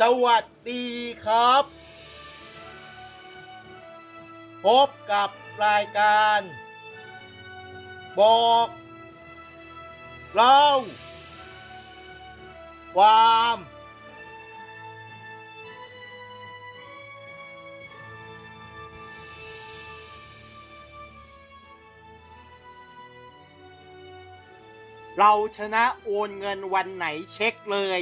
สวัสดีครับ พบกับรายการ บอกเล่าความ เราชนะโอนเงินวันไหนเช็คเลย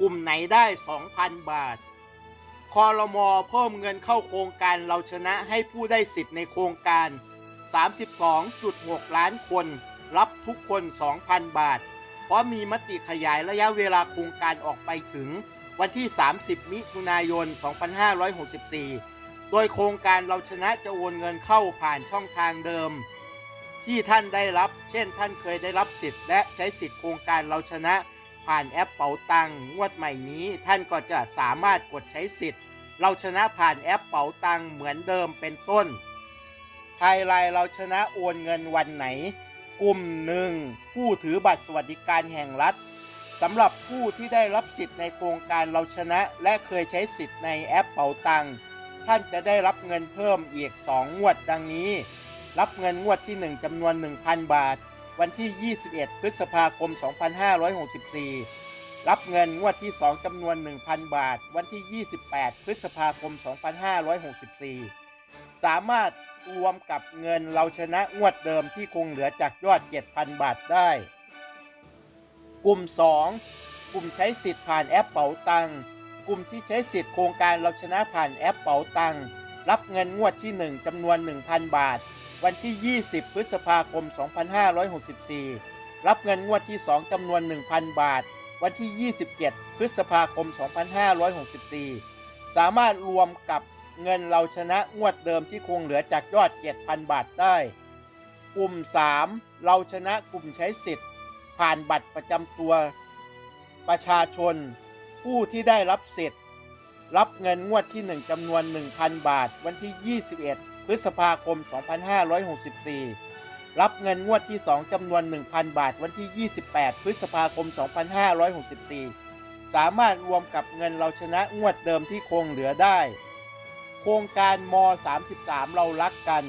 กลุ่มไหนได้ 2,000 บาท คอรมอเพิ่มเงินเข้าโครงการเราชนะให้ผู้ได้สิทธิ์ในโครงการ 32.6 ล้านคน รับทุกคน 2,000 บาท เพราะมีมติขยายระยะเวลาโครงการออกไปถึงวันที่ 30 มิถุนายน 2564 โดยโครงการเราชนะจะโอนเงินเข้าผ่านช่องทางเดิม ที่ท่านได้รับ เช่นท่านเคยได้รับสิทธิ์และใช้สิทธิ์โครงการเราชนะ ผ่านแอปเป๋าตังงวดใหม่นี้ท่านก็จะสามารถกดใช้สิทธิ์ เราชนะผ่านแอปเป๋าตังเหมือนเดิมเป็นต้นไฮไลท์เราชนะโอนเงินวันไหน กลุ่มหนึ่งผู้ถือบัตรสวัสดิการแห่งรัฐสำหรับผู้ที่ได้รับสิทธิ์ในโครงการเราชนะและเคยใช้สิทธิ์ในแอปเป๋าตังท่านจะได้รับเงินเพิ่มอีก 2 งวดดังนี้ รับเงินงวดที่ 1จำนวน 1,000 บาท วันที่ 21 พฤษภาคม 2564 รับเงินงวดที่ 2จำนวน 1,000 บาท วันที่ 28 พฤษภาคม 2564 สามารถรวมกับเงินเราชนะงวดเดิมที่คงเหลือจากยอด 7,000 บาทได้ กลุ่ม 2 กลุ่มใช้สิทธิ์ผ่านแอปเป๋าตังกลุ่มที่ใช้สิทธิ์โครงการเราชนะผ่านแอปเป๋าตังรับเงินงวดที่ 1จำนวน 1,000 บาท วันที่ 20 พฤษภาคม 2564 รับเงินงวดที่ 2จำนวน 1,000 บาท วันที่ 27 พฤษภาคม 2564 สามารถรวมกับเงินเราชนะงวดเดิมที่คงเหลือจากยอด 7,000 บาทได้ กลุ่ม 3 เราชนะกลุ่มใช้สิทธิ์ ผ่านบัตรประจำตัว ประชาชน ผู้ที่ได้รับสิทธิ์ รับเงินงวดที่ 1จำนวน 1,000 บาท วันที่ 21 พฤษภาคม 2564 รับเงินงวดที่ 2จำนวน 1,000 บาทวันที่ 28 พฤษภาคม 2564 สามารถรวมกับเงินเราชนะงวดเดิมที่คงเหลือได้ โครงการม 33 เรารักกัน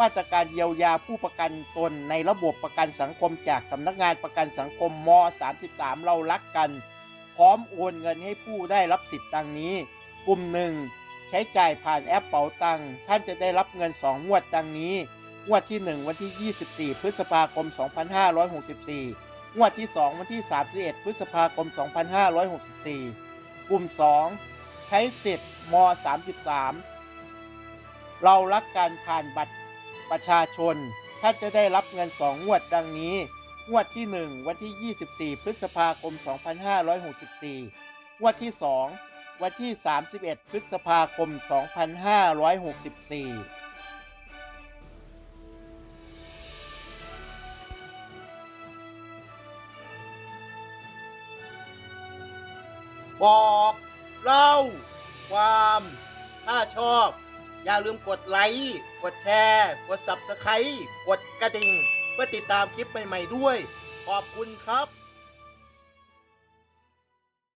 มาตรการเยียวยาผู้ประกันตนในระบบประกันสังคมจากสำนักงานประกันสังคมม 33 เรารักกัน พร้อมโอนเงินให้ผู้ได้รับสิทธิ์ดังนี้ กลุ่มหนึ่ง ใช้จ่ายผ่านแอปเป๋าตังค์ท่านจะได้รับเงิน 2 งวดดังนี้ งวดที่ 1 วันที่ 24 พฤษภาคม 2564 งวดที่ 2 วันที่ 31 พฤษภาคม 2564 กลุ่ม 2 ใช้สิทธิ์ม 33 เรารักการผ่านบัตรประชาชน ท่านจะได้รับเงิน 2 งวดดังนี้ งวดที่ 1 วันที่ 24 พฤษภาคม 2564 งวดที่ 2 วันที่ 31 พฤษภาคม 2564บอกเล่าความถ้าชอบ อย่าลืมกดไลค์ กดแชร์ กด Subscribe กดกระดิ่ง เพื่อติดตามคลิปใหม่ ๆ ด้วย ขอบคุณครับ